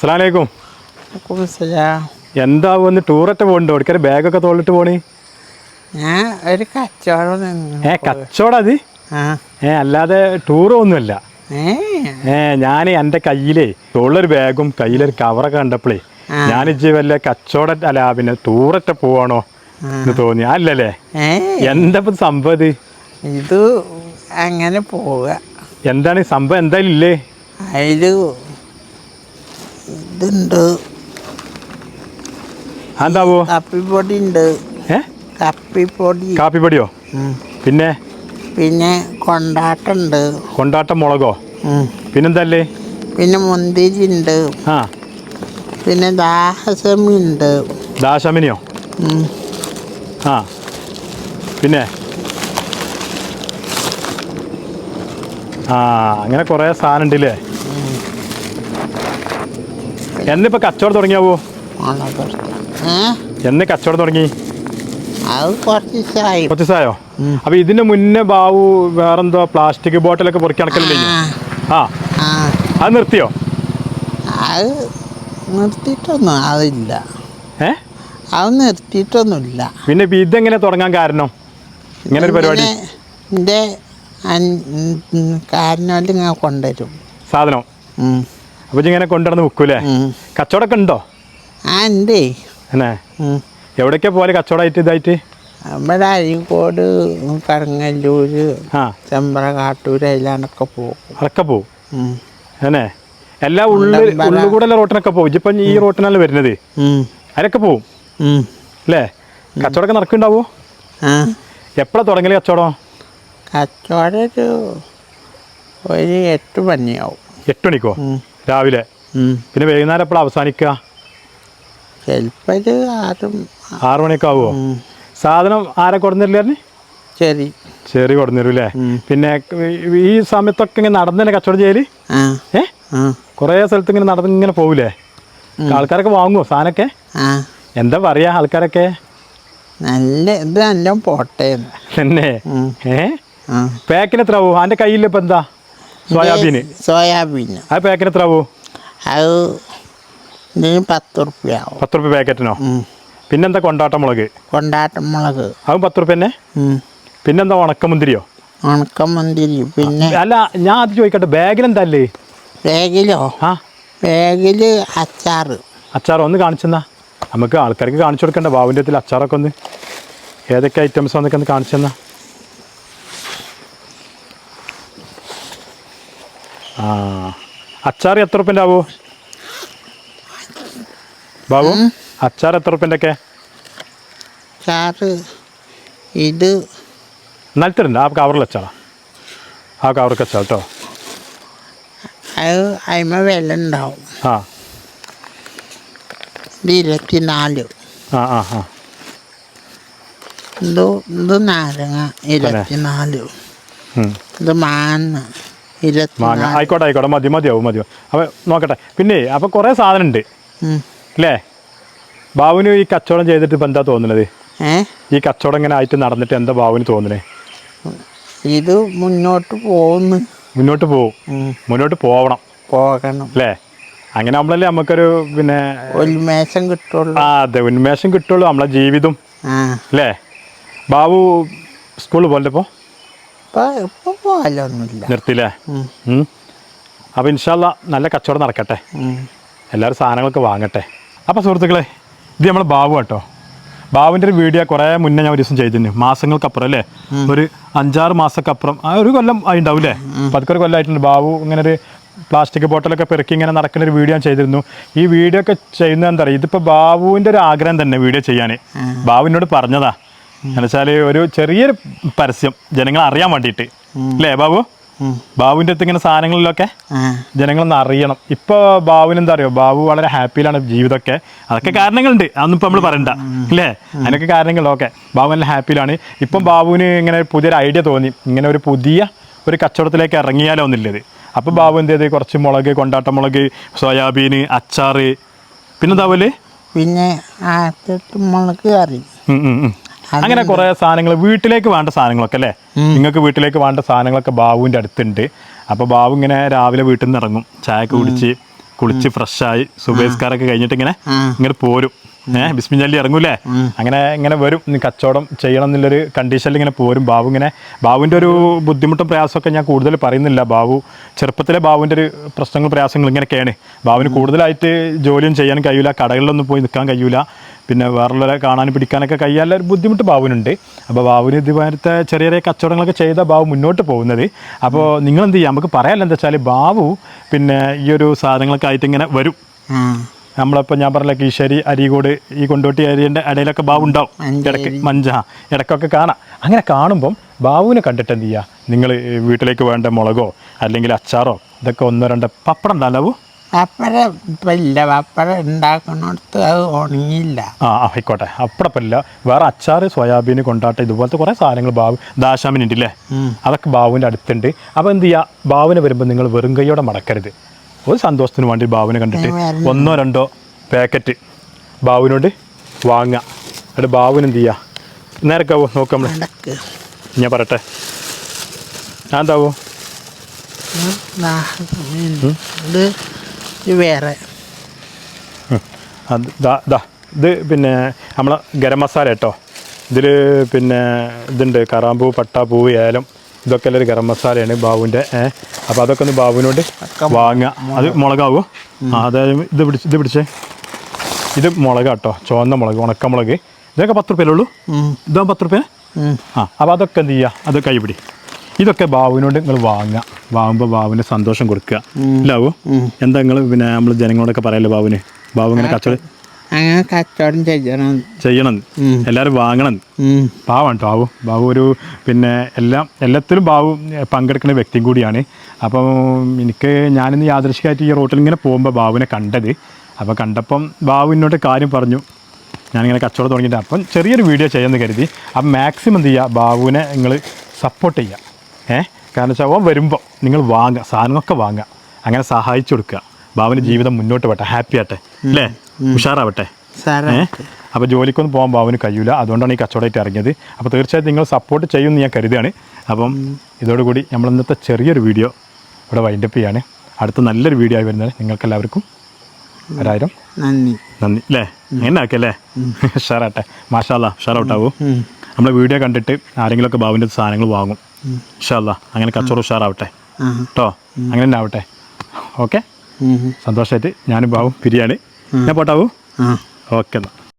അസ്സലാമലൈക്കും. എന്താ ഒന്ന് ടൂറൊക്കെ പോകണ്ടോ എടുക്കാൻ ബാഗൊക്കെ തോളിട്ട് പോണി? ഞാൻ ഒരു കച്ചവടം ഏ കച്ചവടം അത്? ഏ അല്ലാതെ ടൂർ ഒന്നുമല്ല. ഏ. ഞാൻ എന്റെ കയ്യിലേ തോളിലൊരു ബാഗും കയ്യിലൊരു കവറൊക്കെ കണ്ടപ്പോഴേ. ഞാൻ ഇജ്ജ് വല്ല കച്ചവട അല്ല പിന്നെ ടൂറൊക്കെ പോവാണോ എന്ന് തോന്നി. അല്ലല്ലേ എന്താ സംഭവം ഇത്? അങ്ങനെ പോവുക. എന്താണ് സംഭവം? എന്തായാലും ഇല്ലേ? അതിൽ ഇതുണ്ട്. എന്താവോ? കാപ്പിപ്പൊടി ഉണ്ട് കാപ്പിപ്പൊടി. കപ്പിപ്പൊടി കാപ്പിപ്പൊടിയോ പിന്നെ? പിന്നെ കൊണ്ടാട്ടുണ്ട്. കൊണ്ടാട്ടം മുളകോ? പിന്നെന്തല്ലേ? പിന്നെ മുന്തിരി ഉണ്ട് ആ. പിന്നെ ദാഹസമി ഉണ്ട് ദാശമിനിയോ ആ. പിന്നെ? ആ അങ്ങനെ കുറേ സാധനം ഉണ്ടല്ലേ എന്നിപ്പോ കച്ചവടം തുടങ്ങിയാവോ? എന്ന് കച്ചവടം തുടങ്ങി. കുറച്ച് ദിവസമായി. അപ്പൊ ഇതിന് മുന്നേ ബാബു വേറെന്തോ പ്ലാസ്റ്റിക് ബോട്ടിലൊക്കെ പൊറുക്കി നടക്കലില്ലേ? ആ. അത് നിർത്തിയോ? അത് നിർത്തിയിട്ടൊന്നും അതില്ല. ഏ? അത് നിർത്തിയിട്ടൊന്നുമില്ല. പിന്നെ ഇതെങ്ങനെ തുടങ്ങാൻ കാരണം? ഇങ്ങനെ ഒരു പരിപാടി? എന്റെ കൊണ്ടുവരും. സാധനം. അപ്പൊ ഇങ്ങനെ കൊണ്ടുവന്ന് വിൽക്കൂലേ. കച്ചവടമൊക്കെ ഉണ്ടോ? ആ ഉണ്ടേ. എന്നേ ഉം. എവിടേക്കാ പോലെ കച്ചവടമായിട്ട് ഇതായിട്ട്? നമ്മുടെ അരീക്കോട് കടങ്ങല്ലൂര് ചെമ്പറ കാട്ടൂർ അതിലാണൊക്കെ പോകും അതൊക്കെ പോകും. അല്ലേ? എല്ലാ ഉള്ളിൽ. ഉള്ളുകൂടെയുള്ള റോട്ടിനൊക്കെ പോകും ഇപ്പം ഈ റോട്ടിനല്ല വരുന്നത്. അതിലൊക്കെ പോവും. ഉം. അല്ലേ? കച്ചവടമൊക്കെ നടക്കുന്നുണ്ടാവോ? എപ്പോഴാണ് തുടങ്ങൽ കച്ചവടം? കച്ചവടം ഒരു ഒരു എട്ട് മണിയാവും. എട്ട് മണിക്കോ. രാവിലെ. പിന്നെ വൈകുന്നേരം എപ്പോഴാണ് അവസാനിക്കുക ചിലപ്പോൾ ഒരു ആറും ആറു മണിയൊക്കെ ആവുമോ സാധനം ആരെ കൊടുന്നില്ലായിരുന്നു ശരി ചെറിയ കൊടുന്നിരും അല്ലേ. പിന്നെ ഈ- സമയത്തൊക്കെ ഇങ്ങനെ നടന്നല്ലേ കച്ചവടം ചെയ്യൽ? ഏ? കൊറേ സ്ഥലത്ത് ഇങ്ങനെ നടന്ന് ഇങ്ങനെ പോകൂലേ ആൾക്കാരൊക്കെ വാങ്ങുമോ സാധനമൊക്കെ എന്താ പറയാ ആൾക്കാരൊക്കെ? നല്ല ഇത് നല്ല പോട്ടേന്ന് തന്നെ. ഏ? പാക്കിന് എത്ര ആവും? അതിന്റെ കയ്യിൽ ഇപ്പം എന്താ? Soybean soybean. ആ പാക്കറ്റ് എത്ര ആവോ അത് ഇതിന് പത്ത് റുപ്യ ആവും. പത്ത് റുപ്യ പാക്കറ്റിനോ പിന്നെന്താ കൊണ്ടാട്ട മുളക്? കൊണ്ടാട്ടം മുളക്. അതും പത്ത് റുപ്യ തന്നെ. പിന്നെന്താ ഉണക്കമുന്തിരിയോ ഉണക്കമുന്തിരി പിന്നെ അല്ല ഞാൻ അത് ചോദിക്കട്ടെ ബാഗിൽ എന്താ അല്ലേ ബാഗിലോ? ആ. ബാഗിൽ അച്ചാറ്. അച്ചാർ ഒന്ന് കാണിച്ചെന്നാ. നമുക്ക് ആൾക്കാർക്ക് കാണിച്ചു കൊടുക്കണ്ട ബാബുന്റെ അച്ചാറൊക്കെ ഒന്ന്. ഏതൊക്കെ ഐറ്റംസ് എന്നൊക്കെ ഒന്ന് കാണിച്ചെന്നാ. ആ. അച്ചാർ എത്ര റുപ്യന്റെ ആവോ ബാബു? അച്ചാർ എത്ര റുപ്യന്റെ ഒക്കെ ഇത് നിലത്തിലുണ്ട് ആ കവറിൽ അച്ചാറാ. ആ കവർക്ക് അച്ചാർ കേട്ടോ അത് അതിമ വില ഉണ്ടാവും. ആ. ഇരുപത്തിനാല്. ആ ആ ആ. ഇത് ഇത് നാരങ്ങ ഇരുപത്തിനാല്. ഇത് മാങ്ങ. മാങ്ങ. ആയിക്കോട്ടെ ആയിക്കോട്ടെ. മതി മതിയാവും മതിയോ അപ്പോൾ നോക്കട്ടെ. പിന്നെ അപ്പോൾ കുറേ സാധനം ഉണ്ട്. അല്ലേ ബാബുന് ഈ കച്ചവടം ചെയ്തിട്ട് ഇപ്പം എന്താ തോന്നുന്നത് ഈ കച്ചവടം ഇങ്ങനെ ആയിട്ട് നടന്നിട്ട് എന്താ ബാബുന് തോന്നുന്നത് ഇത് മുന്നോട്ട് പോകുന്നു. മുന്നോട്ട് പോകും. മുന്നോട്ട് പോവണം. പോകണം. അല്ലേ അങ്ങനെ നമ്മളല്ലേ നമുക്കൊരു പിന്നെ ഉന്മേഷം കിട്ടുള്ളൂ. ആ അതെ. ഉന്മേഷം കിട്ടുള്ളൂ. നമ്മളെ ജീവിതം. അല്ലേ ബാബു സ്കൂളിൽ പോലെ ഇപ്പോൾ ഇപ്പൊ അപ്പൊ. അപ്പോൾ ഇൻഷാല്ല നല്ല കച്ചവടം നടക്കട്ടെ. എല്ലാവരും സാധനങ്ങളൊക്കെ വാങ്ങട്ടെ. അപ്പോൾ സുഹൃത്തുക്കളെ ഇത് നമ്മളെ ബാബു കേട്ടോ. ബാബുവിന്റെ ഒരു വീഡിയോ കുറേ മുന്നേ ഞാൻ ഒരു ദിവസം ചെയ്തിരുന്നു. മാസങ്ങൾക്കപ്പുറം അല്ലേ? ഒരു അഞ്ചാറ് മാസക്കപ്പുറം ആ ഒരു കൊല്ലം ഉണ്ടാവും അല്ലേ പതുക്കെ ഒരു കൊല്ലമായിട്ടുണ്ട് ബാബു ഇങ്ങനെ ഒരു പ്ലാസ്റ്റിക് ബോട്ടിലൊക്കെ പെറുക്കി ഇങ്ങനെ നടക്കുന്ന ഒരു വീഡിയോ ഞാൻ ചെയ്തിരുന്നു. ഈ വീഡിയോ ഒക്കെ ചെയ്യുന്നത് എന്താ പറയുക ഇതിപ്പോൾ ബാബുവിന്റെ ഒരു ആഗ്രഹം തന്നെ വീഡിയോ ചെയ്യാൻ ബാബുവിനോട് പറഞ്ഞതാ. എന്നുവെച്ചാൽ ഒരു ചെറിയൊരു പരസ്യം ജനങ്ങൾ അറിയാൻ വേണ്ടിയിട്ട്. അല്ലേ ബാബു? ബാബുവിന്റെ ബാബുവിന്റെ അടുത്ത് ഇങ്ങനെ സാധനങ്ങളിലൊക്കെ ജനങ്ങളൊന്ന് അറിയണം. ഇപ്പൊ ബാബുവിന് എന്താ അറിയോ? ബാബു വളരെ ഹാപ്പിയിലാണ് ജീവിതമൊക്കെ. അതൊക്കെ കാരണങ്ങളുണ്ട്. അതൊന്നും ഇപ്പൊ നമ്മൾ പറയണ്ട. അല്ലേ? അതിനൊക്കെ കാരണങ്ങൾ ഓക്കെ. ബാബു നല്ല ഹാപ്പിയിലാണ്. ഇപ്പം ബാബുവിന് ഇങ്ങനെ പുതിയൊരു ഐഡിയ തോന്നി. ഇങ്ങനെ ഒരു പുതിയ ഒരു കച്ചവടത്തിലേക്ക് ഇറങ്ങിയാലോ എന്നുള്ളത്. അപ്പോൾ ബാബു എന്ത് ചെയ്ത്? കുറച്ച് മുളക് കൊണ്ടാട്ട മുളക് സോയാബീൻ അച്ചാറ്. പിന്നെന്താ പോലെ? പിന്നെ മുളക് കറി. അങ്ങനെ കുറെ സാധനങ്ങൾ വീട്ടിലേക്ക് വേണ്ട സാധനങ്ങളൊക്കെ അല്ലേ? നിങ്ങൾക്ക് വീട്ടിലേക്ക് വേണ്ട സാധനങ്ങളൊക്കെ ബാബുവിന്റെ അടുത്തുണ്ട്. അപ്പൊ ബാബു ഇങ്ങനെ രാവിലെ വീട്ടിൽ നിന്ന് ഇറങ്ങും. ചായക്ക് കുടിച്ച് കുളിച്ച് ഫ്രഷായി സുബേസ്കാരൊക്കെ കഴിഞ്ഞിട്ട് ഇങ്ങനെ ഇങ്ങനെ പോരും. ഏഹ് ബിസ്മിഞ്ചല്ലി ഇറങ്ങൂലേ? അങ്ങനെ ഇങ്ങനെ വരും. കച്ചവടം ചെയ്യണം എന്നുള്ളൊരു കണ്ടീഷനിൽ ഇങ്ങനെ പോരും. ബാബു ഇങ്ങനെ ബാബുവിന്റെ ഒരു ബുദ്ധിമുട്ടും പ്രയാസമൊക്കെ ഞാൻ കൂടുതൽ പറയുന്നില്ല. ബാബു ചെറുപ്പത്തിലെ ബാബുവിന്റെ ഒരു പ്രശ്നങ്ങൾ പ്രയാസങ്ങൾ ഇങ്ങനെയൊക്കെയാണ്. ബാബുവിന് കൂടുതലായിട്ട് ജോലിയും ചെയ്യാൻ കഴിയൂല. കടകളിലൊന്നും പോയി നിൽക്കാൻ കഴിയില്ല പിന്നെ വേറുള്ളവരെ കാണാനും പിടിക്കാനൊക്കെ കഴിയാനുള്ള ഒരു ബുദ്ധിമുട്ട് ബാബുവിനുണ്ട്. അപ്പോൾ ബാബുവിന് ഇതുപോലത്തെ ചെറിയ ചെറിയ കച്ചവടങ്ങളൊക്കെ ചെയ്ത ബാബു മുന്നോട്ട് പോകുന്നത്. അപ്പോൾ നിങ്ങൾ എന്ത് ചെയ്യാം? നമുക്ക് പറയാമല്ലോ എന്താ വെച്ചാൽ ബാബു പിന്നെ ഈ ഒരു സാധനങ്ങളൊക്കെ ആയിട്ട് ഇങ്ങനെ വരും. നമ്മളിപ്പോൾ ഞാൻ പറഞ്ഞ കീശ്ശേരി അരീകോട് ഈ കൊണ്ടോട്ടി ഏരിയന്റെ ഇടയിലൊക്കെ ബാബു ഉണ്ടാവും. ഇടയ്ക്ക് മഞ്ച ഇടയ്ക്കൊക്കെ കാണാം. അങ്ങനെ കാണുമ്പം ബാബുവിനെ കണ്ടിട്ട് എന്ത് ചെയ്യുക നിങ്ങൾ വീട്ടിലേക്ക് വേണ്ട മുളകോ അല്ലെങ്കിൽ അച്ചാറോ ഇതൊക്കെ ഒന്നോ രണ്ടോ പപ്പടം ഉണ്ടാവും? പപ്പട ഇപ്പം ഇല്ല. പപ്പട ഉണ്ടാക്കണോടത്ത് അത് ഉണങ്ങിയില്ല. ആ ആയിക്കോട്ടെ. അപ്പടപ്പില്ല. വേറെ അച്ചാറ് സോയാബീൻ കൊണ്ടാട്ടെ ഇതുപോലത്തെ കുറേ സാധനങ്ങൾ ബാബു ദാശാമിനുണ്ട് ഇല്ലേ അതൊക്കെ ബാബുവിന്റെ അടുത്തുണ്ട്. അപ്പോൾ എന്ത് ചെയ്യുക ബാബുവിനെ വരുമ്പോൾ നിങ്ങൾ വെറും കൈയോടെ മടക്കരുത്. ഒരു സന്തോഷത്തിന് വേണ്ടി ബാബുവിനെ കണ്ടിട്ട് ഒന്നോ രണ്ടോ പാക്കറ്റ് ബാബുവിനോട് വാങ്ങുക. എന്നിട്ട് ബാബുവിന് എന്ത് ചെയ്യുക നേരക്കാവോ? നോക്കാം ഞാൻ പറയട്ടെ. ഞാൻ എന്താവോ? വേറെ. ഇത് പിന്നെ നമ്മളെ ഗരം മസാല കേട്ടോ. ഇതിൽ പിന്നെ ഇതുണ്ട് കറാമ്പൂ പട്ടാപ്പൂവ് ഏലം ഇതൊക്കെ എല്ലാം ഗരം മസാലയാണ് ബാബുവിന്റെ ഏഹ് അപ്പോൾ അതൊക്കെ ഒന്ന് ബാബുവിനോട് വാങ്ങുക അത് മുളകാവോ. അതായത് ഇത് പിടിച്ച് ഇത് പിടിച്ചേ. ഇത് മുളക് കേട്ടോ ചുവന്ന മുളക് ഉണക്കമുളക്. ഇതൊക്കെ പത്ത് റുപ്യല്ലേ ഉള്ളൂ? ഉം, ഇതാ പത്ത് റുപ്യ. ആ അപ്പോൾ അതൊക്കെ എന്ത് ചെയ്യുക? അത് കൈപിടി. ഇതൊക്കെ ബാബുവിനോട് നിങ്ങൾ വാങ്ങുക. വാങ്ങുമ്പോൾ ബാബുവിന് സന്തോഷം കൊടുക്കുക. ഇല്ലാവോ എന്താ നിങ്ങൾ പിന്നെ നമ്മൾ ജനങ്ങളോടൊക്കെ പറയല്ലോ ബാബുവിന്? ബാബു ഇങ്ങനെ കച്ചവടം അങ്ങനെ കച്ചവടം ചെയ്യണം. ചെയ്യണം. എല്ലാവരും വാങ്ങണം. പാവാണ് കേട്ടോ ബാബു. ബാബു ഒരു പിന്നെ എല്ലാം എല്ലാത്തിലും ബാബു പങ്കെടുക്കുന്ന വ്യക്തിയും കൂടിയാണ്. അപ്പം എനിക്ക് ഞാനിന്ന് യാദൃശികമായിട്ട് ഈ റോട്ടിൽ ഇങ്ങനെ പോകുമ്പോൾ ബാബുവിനെ കണ്ടത്. അപ്പോൾ കണ്ടപ്പം ബാബു എന്നോട് കാര്യം പറഞ്ഞു. ഞാനിങ്ങനെ കച്ചവടം തുടങ്ങിയിട്ട് അപ്പം ചെറിയൊരു വീഡിയോ ചെയ്യാമെന്ന് കരുതി. അപ്പം മാക്സിമം എന്ത് ചെയ്യുക? ബാബുവിനെ നിങ്ങൾ സപ്പോർട്ട് ചെയ്യുക. ഏഹ് കാരണം വെച്ചാൽ അവൻ വരുമ്പോൾ നിങ്ങൾ വാങ്ങുക സാധനങ്ങളൊക്കെ വാങ്ങുക. അങ്ങനെ സഹായിച്ചു കൊടുക്കുക. ബാബുവിന്റെ ജീവിതം മുന്നോട്ട് പോട്ടെ ഹാപ്പി ആട്ടെ അല്ലേ? ഉഷാറാവട്ടെ. സാറേ ഏ? അപ്പോൾ ജോലിക്കൊന്നും പോകാൻ ബാബുവിന് കഴിയില്ല അതുകൊണ്ടാണ് ഈ കച്ചവടമായിട്ട് ഇറങ്ങിയത്. അപ്പോൾ തീർച്ചയായിട്ടും നിങ്ങൾ സപ്പോർട്ട് ചെയ്യുമെന്ന് ഞാൻ കരുതുകയാണ്. അപ്പം ഇതോടുകൂടി നമ്മൾ ഇന്നത്തെ ചെറിയൊരു വീഡിയോ ഇവിടെ വൈൻഡപ്പ് ചെയ്യാണ്. അടുത്ത നല്ലൊരു വീഡിയോ ആയി വരുന്നത് നിങ്ങൾക്കെല്ലാവർക്കും ഒരായിരം നന്ദി. നന്ദി അല്ലേ? അങ്ങനെ ആക്കല്ലേ ഷാറാട്ടെ മാഷാല്ല ഷാറൗട്ടാവൂ നമ്മളെ വീഡിയോ കണ്ടിട്ട് ആരെങ്കിലുമൊക്കെ ബാബുവിന്റെ സാധനങ്ങൾ വാങ്ങും. ഇഷല്ല അങ്ങനെ കച്ചവടം ഉഷാറാവട്ടെ. കേട്ടോ അങ്ങനെ തന്നെ ആവട്ടെ. ഓക്കെ. സന്തോഷമായിട്ട് ഞാനും ബാബു പിരിയാണ് ഞാൻ പോട്ടാവൂ ഓക്കെ എന്നാൽ